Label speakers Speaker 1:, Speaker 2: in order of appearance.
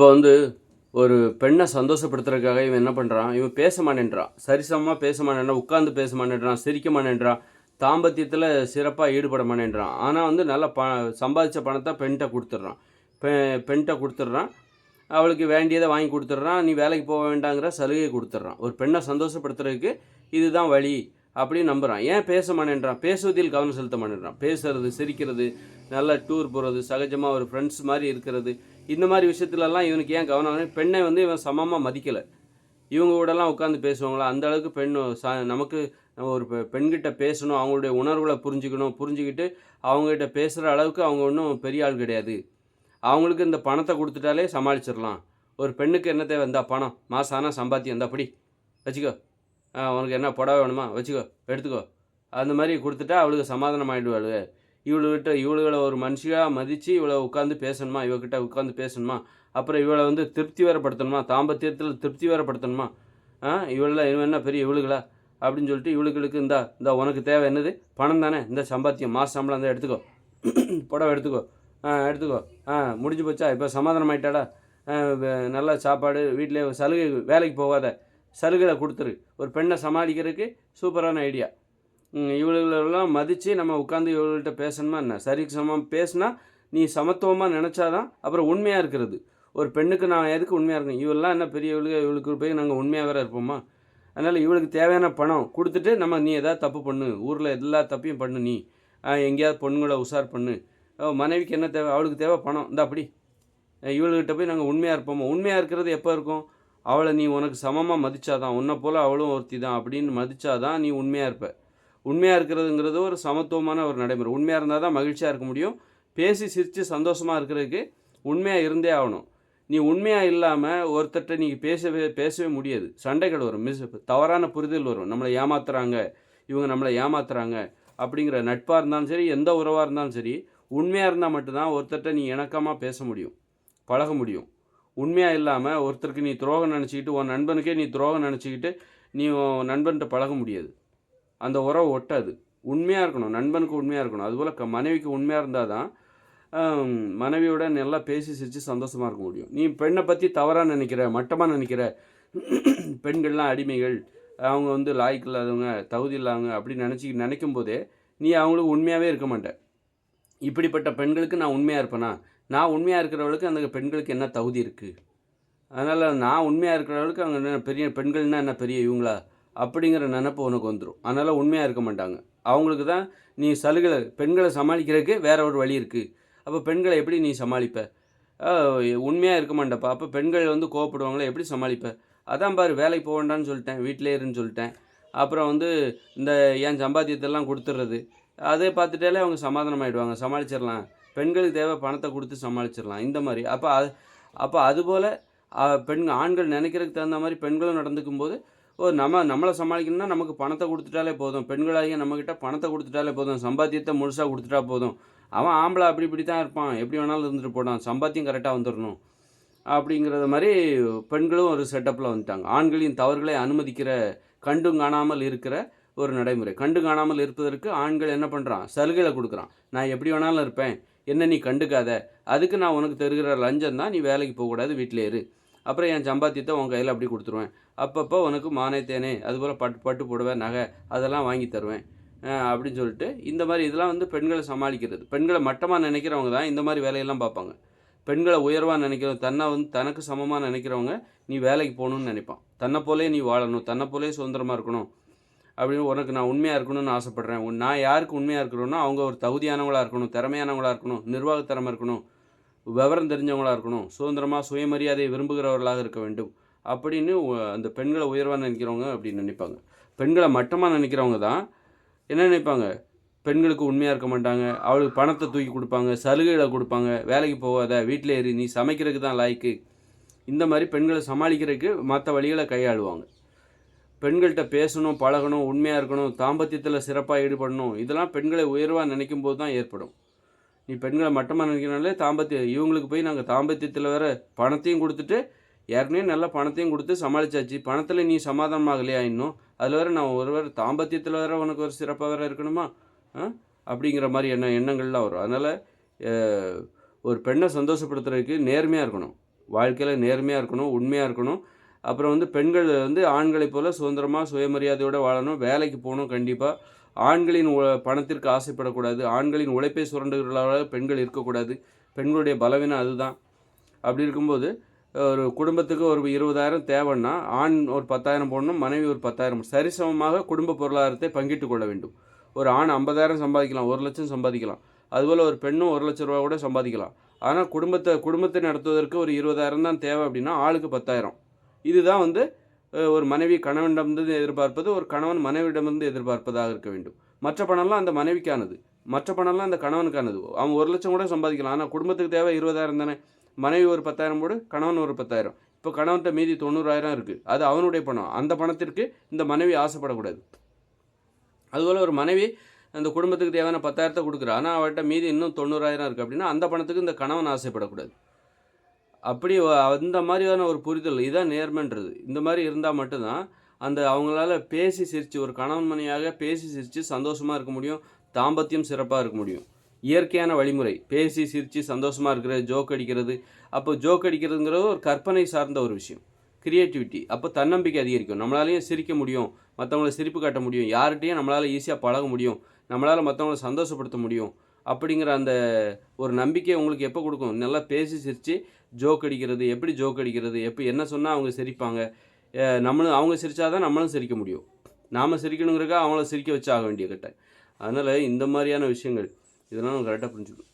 Speaker 1: இப்போ வந்து ஒரு பெண்ணை சந்தோஷப்படுத்துறதுக்காக இவன் என்ன பண்ணுறான் இவன் பேச மாட்டேன்றான். சரிசமமாக பேச மாட்டேன்றான். உட்காந்து பேச மாட்டேன்றான். சிரிக்க மாட்டேன்றான். தாம்பத்தியத்தில் சிறப்பாக ஈடுபட மாட்டேன்றான். ஆனால் வந்து நல்லா ப சம்பாதிச்ச பணத்தை பெண்கிட்ட கொடுத்துட்றான். பெ பெண்கிட்ட கொடுத்துட்றான். அவளுக்கு வேண்டியதை வாங்கி கொடுத்துட்றான். நீ வேலைக்கு போக வேண்டாங்கிற சலுகையை கொடுத்துட்றான். ஒரு பெண்ணை சந்தோஷப்படுத்துறதுக்கு இதுதான் வழி அப்படின்னு நம்புகிறான் ஏன் பேச மாட்டேன்றான்? பேசுவதில் கவனம் செலுத்த மாட்டேன்றான். பேசுறது சிரிக்கிறது நல்லா டூர் போகிறது சகஜமாக ஒரு ஃப்ரெண்ட்ஸ் மாதிரி இருக்கிறது இந்த மாதிரி விஷயத்துலலாம் இவனுக்கு ஏன் கவனம் பெண்ணை வந்து இவன் சமமாக மதிக்கலை. இவங்க கூடலாம் உட்காந்து பேசுவாங்களா? அந்த அளவுக்கு பெண் ச நமக்கு நம்ம ஒரு பெண்கிட்ட பேசணும் அவங்களுடைய உணர்வுகளை புரிஞ்சுக்கணும் புரிஞ்சுக்கிட்டு அவங்ககிட்ட பேசுகிற அளவுக்கு அவங்க ஒன்றும் பெரிய ஆள் கிடையாது. அவங்களுக்கு இந்த பணத்தை கொடுத்துட்டாலே சமாளிச்சிடலாம். ஒரு பெண்ணுக்கு என்ன தேவை இருந்தால் பணம் மாதம் ஆனால் சம்பாத்தியம் இருந்தால் அப்படி வச்சுக்கோ. உனக்கு என்ன புடவை வேணுமா? வச்சுக்கோ. எடுத்துக்கோ. அந்த மாதிரி கொடுத்துட்டா அவளுக்கு சமாதானம் ஆகிடுவாள் இவளுகிட்ட இவளுகளை ஒரு மனுஷியாக மதித்து இவளை உட்காந்து பேசணுமா? இவகிட்ட உட்காந்து பேசணுமா? அப்புறம் இவளை வந்து திருப்தி வேறப்படுத்தணுமா தாம்பத்தியத்தில் திருப்தி வேறப்படுத்தணுமா ஆ? இவள இவன் என்ன பெரிய இவளுகளா? அப்படின்னு சொல்லிட்டு இவளுகளுக்கு இந்தா இந்த உனக்கு தேவை என்னது? பணம் தானே? இந்த சம்பாத்தியம் மாச சம்பளம் இருந்தால் எடுத்துக்கோ. புடவை எடுத்துக்கோ. ஆ எடுத்துக்கோ. ஆ முடிஞ்சு போச்சா? இப்போ சமாதானம் ஆயிட்டாடா? நல்ல சாப்பாடு வீட்டிலே சலுகை வேலைக்கு போகாத. சலுகைகளை கொடுத்துரு. ஒரு பெண்ணை சமாளிக்கிறதுக்கு சூப்பரான ஐடியா. இவளுகளெல்லாம் மதித்து நம்ம உட்காந்து இவங்கள்ட்ட பேசணுமா என்ன? சரிக்கு சமம் பேசினா நீ சமத்துவமாக நினச்சாதான் அப்புறம் உண்மையாக இருக்கிறது. ஒரு பெண்ணுக்கு நான் எதுக்கு உண்மையாக இருக்கணும்? இவெல்லாம் என்ன பெரிய இவளுக்கு இவளுக்கு போய் நாங்கள் உண்மையாக வேறு இருப்போமா? அதனால் இவளுக்கு தேவையான பணம் கொடுத்துட்டு நம்ம நீ எதாவது தப்பு பண்ணு. ஊரில் எல்லா தப்பையும் பண்ணு நீ. எங்கேயாவது பொண்ணுங்களை உஷார் பண்ணு. மனைவிக்கு என்ன தேவை? அவளுக்கு தேவை பணம். இந்த அப்படி. இவளுக்கிட்ட போய் நாங்கள் உண்மையாக இருப்போமா? உண்மையாக இருக்கிறது எப்போ இருக்கும்? அவளை நீ உனக்கு சமமாக மதித்தாதான் உன்னை போல் அவளும் ஒருத்தி தான் அப்படின்னு மதித்தாதான் நீ உண்மையாக இருப்ப. உண்மையாக இருக்கிறதுங்கிறது ஒரு சமத்துவமான ஒரு நடைமுறை. உண்மையாக இருந்தால் தான் மகிழ்ச்சியாக இருக்க முடியும். பேசி சிரித்து சந்தோஷமாக இருக்கிறதுக்கு உண்மையாக இருந்தே ஆகணும். நீ உண்மையாக இல்லாமல் ஒருத்தர்கிட்ட நீ பேசவே பேசவே முடியாது. சண்டைகள் வரும். மிஸ் தவறான புரிதல் வரும். நம்மளை ஏமாத்துறாங்க. இவங்க நம்மளை ஏமாத்துறாங்க. அப்படிங்கிற நட்பாக இருந்தாலும் சரி எந்த உறவாக இருந்தாலும் சரி உண்மையாக இருந்தால் மட்டும்தான் ஒருத்தர்கிட்ட நீ இணக்கமாக பேச முடியும். பழக முடியும். உண்மையாக இல்லாமல் ஒருத்தருக்கு நீ துரோகம் நினச்சிக்கிட்டு உன் நண்பனுக்கே நீ துரோகம் நினச்சிக்கிட்டு நீ உன் நண்பன்கிட்ட பழக முடியாது. அந்த உறவு ஒட்டாது. உண்மையாக இருக்கணும் நண்பனுக்கு உண்மையாக இருக்கணும். அதுபோல் க மனைவிக்கு உண்மையாக இருந்தால் தான் மனைவியோட நல்லா பேசி சிரித்து சந்தோஷமாக இருக்க முடியும். நீ பெண்ணை பற்றி தவறாக நினைக்கிற மட்டமாக நினைக்கிற பெண்கள்லாம் அடிமைகள் அவங்க வந்து லாய்க்கு இல்லாதவங்க தகுதி இல்லாதவங்க அப்படி நினச்சி நினைக்கும் போதே நீ அவங்களுக்கு உண்மையாகவே இருக்க மாட்ட. இப்படிப்பட்ட பெண்களுக்கு நான் உண்மையாக இருப்பேனா? நான் உண்மையாக இருக்கிறவளுக்கு அந்த பெண்களுக்கு என்ன தகுதி இருக்குது அதனால் நான் உண்மையாக இருக்கிறவளுக்கு அவங்க என்ன பெரிய பெண்கள்னால் என்ன பெரிய இவங்களா? அப்படிங்கிற நினப்பு உனக்கு வந்துடும் அதனால் உண்மையாக இருக்க மாட்டாங்க. அவங்களுக்கு தான் நீ சலுகை பெண்களை சமாளிக்கிறதுக்கு வேற ஒரு வழி இருக்குது அப்போ பெண்களை எப்படி நீ சமாளிப்ப? உண்மையாக இருக்க மாட்டப்பா அப்போ பெண்கள் வந்து கோவப்படுவாங்களே எப்படி சமாளிப்ப? அதான் பாரு வேலைக்கு போக வேண்டான்னு சொல்லிட்டேன் வீட்டிலே இருன்னு சொல்லிட்டேன். அப்புறம் வந்து இந்த என் சம்பாத்தியத்தெல்லாம் கொடுத்துட்றது அதை பார்த்துட்டாலே அவங்க சமாதானம் ஆகிடுவாங்க சமாளிச்சிடலாம். பெண்களுக்கு தேவை பணத்தை கொடுத்து சமாளிச்சிடலாம். இந்த மாதிரி. அப்போ அது அப்போ அதுபோல் பெண் ஆண்கள் நினைக்கிறதுக்கு தகுந்த மாதிரி பெண்களும் நடந்துக்கும் போது ஓ நம்ம நம்மளை சமாளிக்கணும்னா நமக்கு பணத்தை கொடுத்துட்டாலே போதும். பெண்களாகிய நம்மக்கிட்ட பணத்தை கொடுத்துட்டாலே போதும். சம்பாத்தியத்தை முழுசாக கொடுத்துட்டா போதும். அவன் ஆம்பளை அப்படி இப்படி தான் இருப்பான். எப்படி வேணாலும் இருந்துட்டு போட்டான் சம்பாத்தியம் கரெக்டாக வந்துடணும் அப்படிங்கிறத மாதிரி பெண்களும் ஒரு செட்டப்பில் வந்துட்டாங்க. ஆண்களின் தவறுகளை அனுமதிக்கிற கண்டும் காணாமல் இருக்கிற ஒரு நடைமுறை. கண்டு காணாமல் இருப்பதற்கு ஆண்கள் என்ன பண்ணுறான் சலுகைகளை கொடுக்குறான். நான் எப்படி வேணாலும் இருப்பேன். என்ன நீ கண்டுக்காத. அதுக்கு நான் உனக்கு தருகிற லஞ்சம் தான் நீ வேலைக்கு போகக்கூடாது. வீட்டிலே இரு. அப்புறம் என் சம்பாத்தியத்தை உன் கையில் அப்படி கொடுத்துருவேன். அப்பப்போ உனக்கு மானே தேனே அதுபோல் பட்டு பட்டு புடவை நகை அதெல்லாம் வாங்கி தருவேன். அப்படின்னு சொல்லிட்டு இந்த மாதிரி இதெல்லாம் வந்து பெண்களை சமாளிக்கிறது. பெண்களை மட்டமாக நினைக்கிறவங்க தான் இந்த மாதிரி வேலையெல்லாம் பார்ப்பாங்க. பெண்களை உயர்வாக நினைக்கிறவங்க தன்னை வந்து தனக்கு சமமாக நினைக்கிறவங்க நீ வேலைக்கு போகணும்னு நினைப்பான். தன்னை போலே நீ வாழணும் தன்னை போலே சுதந்திரமாக இருக்கணும் அப்படின்னு உனக்கு நான் உண்மையாக இருக்கணும்னு ஆசைப்பட்றேன். உன் நான் யாருக்கு உண்மையாக இருக்கிறோன்னா அவங்க ஒரு தகுதியானவங்களா இருக்கணும் திறமையானவங்களா இருக்கணும் நிர்வாக திறமை இருக்கணும். விவரம் தெரிஞ்சவங்களாக இருக்கணும். சுதந்திரமாக சுயமரியாதையை விரும்புகிறவர்களாக இருக்க வேண்டும். அப்படின்னு அந்த பெண்களை உயர்வாக நினைக்கிறவங்க அப்படின்னு நினைப்பாங்க. பெண்களை மட்டமாக நினைக்கிறவங்க தான் என்ன நினைப்பாங்க? பெண்களுக்கு உண்மையாக இருக்க மாட்டாங்க. அவளுக்கு பணத்தை தூக்கி கொடுப்பாங்க சலுகைகளை கொடுப்பாங்க. வேலைக்கு போகாத வீட்டில் ஏறி நீ சமைக்கிறதுக்கு தான் லாய்க்கு. இந்த மாதிரி பெண்களை சமாளிக்கிறதுக்கு மற்ற வழிகளை கையாளுவாங்க. பெண்கள்கிட்ட பேசணும் பழகணும் உண்மையாக இருக்கணும் தாம்பத்தியத்தில் சிறப்பாக ஈடுபடணும். இதெல்லாம் பெண்களை உயர்வாக நினைக்கும் போது தான் ஏற்படும். நீ பெண்களை மட்டமாக நினைக்கிறனாலே தாம்பத்தியம் இவங்களுக்கு போய் நாங்கள் தாம்பத்தியத்தில் வேற பணத்தையும் கொடுத்துட்டு ஏற்கனவே நல்ல பணத்தையும் கொடுத்து சமாளிச்சாச்சு. பணத்தில் நீ சமாதானமாகலையா இன்னும்? அதில் வேறு நான் ஒரு வேறு தாம்பத்தியத்தில் வேறு உனக்கு ஒரு சிறப்பாக வேறு இருக்கணுமா? அப்படிங்கிற மாதிரி எண்ண எண்ணங்கள்லாம் வரும். அதனால் ஒரு பெண்ணை சந்தோஷப்படுத்துறதுக்கு நேர்மையாக இருக்கணும். வாழ்க்கையில் நேர்மையாக இருக்கணும் உண்மையாக இருக்கணும். அப்புறம் வந்து பெண்கள் வந்து ஆண்களைப் போல் சுதந்திரமாக சுயமரியாதையோடு வாழணும். வேலைக்கு போகணும் கண்டிப்பாக ஆண்களின் பணத்திற்கு ஆசைப்படக்கூடாது ஆண்களின் உழைப்பை சுரண்டுகிறவர்களாக பெண்கள் இருக்கக்கூடாது பெண்களுடைய பலவீனம் அதுதான். அப்படி இருக்கும்போது ஒரு குடும்பத்துக்கு ஒரு இருபதாயிரம் தேவைன்னா ஆண் ஒரு பத்தாயிரம் போடணும் மனைவி ஒரு பத்தாயிரம் சரிசமமாக குடும்ப பொருளாதாரத்தை பங்கிட்டு கொள்ள வேண்டும். ஒரு ஆண் ஐம்பதாயிரம் சம்பாதிக்கலாம் ஒரு லட்சம் சம்பாதிக்கலாம். அதுபோல் ஒரு பெண்ணும் ஒரு லட்ச ரூபா கூட சம்பாதிக்கலாம். ஆனால் குடும்பத்தை குடும்பத்தை நடத்துவதற்கு ஒரு இருபதாயிரம் தான் தேவை அப்படின்னா ஆளுக்கு பத்தாயிரம். இதுதான் வந்து ஒரு மனைவி கணவனிடமிருந்து எதிர்பார்ப்பது ஒரு கணவன் மனைவியிடமிருந்து எதிர்பார்ப்பதாக இருக்க வேண்டும். மற்ற பணம்லாம் அந்த மனைவிக்கானது. மற்ற பணம்லாம் அந்த கணவனுக்கானது. அவன் ஒரு லட்சம் கூட சம்பாதிக்கலாம். ஆனால் குடும்பத்துக்கு தேவை இருபதாயிரம் தானே. மனைவி ஒரு பத்தாயிரம் போடு கணவன் ஒரு பத்தாயிரம். இப்போ கணவன்கிட்ட மீதி தொண்ணூறாயிரம் இருக்குது அது அவனுடைய பணம். அந்த பணத்திற்கு இந்த மனைவி ஆசைப்படக்கூடாது. அதுபோல் ஒரு மனைவி அந்த குடும்பத்துக்கு தேவையான பத்தாயிரத்தை கொடுக்குறா. ஆனால் அவர்கிட்ட மீதி இன்னும் தொண்ணூறாயிரம் இருக்குது அப்படின்னா அந்த பணத்துக்கு இந்த கணவன் ஆசைப்படக்கூடாது. அப்படி அந்த மாதிரியான ஒரு புரிதல் இதுதான் நேர்மைன்றது. இந்த மாதிரி இருந்தால் மட்டும்தான் அந்த அவங்களால பேசி சிரித்து ஒரு கணவன் மனையாக பேசி சிரித்து சந்தோஷமாக இருக்க முடியும் தாம்பத்தியம் சிறப்பாக இருக்க முடியும். இயற்கையான வழிமுறை பேசி சிரித்து சந்தோஷமாக இருக்கிறது ஜோக் அடிக்கிறது. அப்போ ஜோக் அடிக்கிறதுங்கிறது ஒரு கற்பனை சார்ந்த ஒரு விஷயம். கிரியேட்டிவிட்டி அப்போ தன்னம்பிக்கை அதிகரிக்கும். நம்மளாலையும் சிரிக்க முடியும் மற்றவங்கள சிரிப்பு காட்ட முடியும். யார்கிட்டையும் நம்மளால் ஈஸியாக பழக முடியும். நம்மளால் மற்றவங்கள சந்தோஷப்படுத்த முடியும். அப்படிங்கிற அந்த ஒரு நம்பிக்கை உங்களுக்கு எப்போ கொடுக்கும்? நல்லா பேசி சிரித்து ஜோக் அடிக்கிறது எப்படி ஜோக் அடிக்கிறது எப்போ என்ன சொன்னால் அவங்க சிரிப்பாங்க? நம்மளும் அவங்க சிரித்தாதான் நம்மளும் சிரிக்க முடியும். நாம் சிரிக்கணுங்கிறக்கா அவங்கள சிரிக்க வச்சு ஆக வேண்டிய கட்டை அதனால் இந்த மாதிரியான விஷயங்கள் இதெல்லாம் நம்ம கரெக்டாக புரிஞ்சுக்கணும்.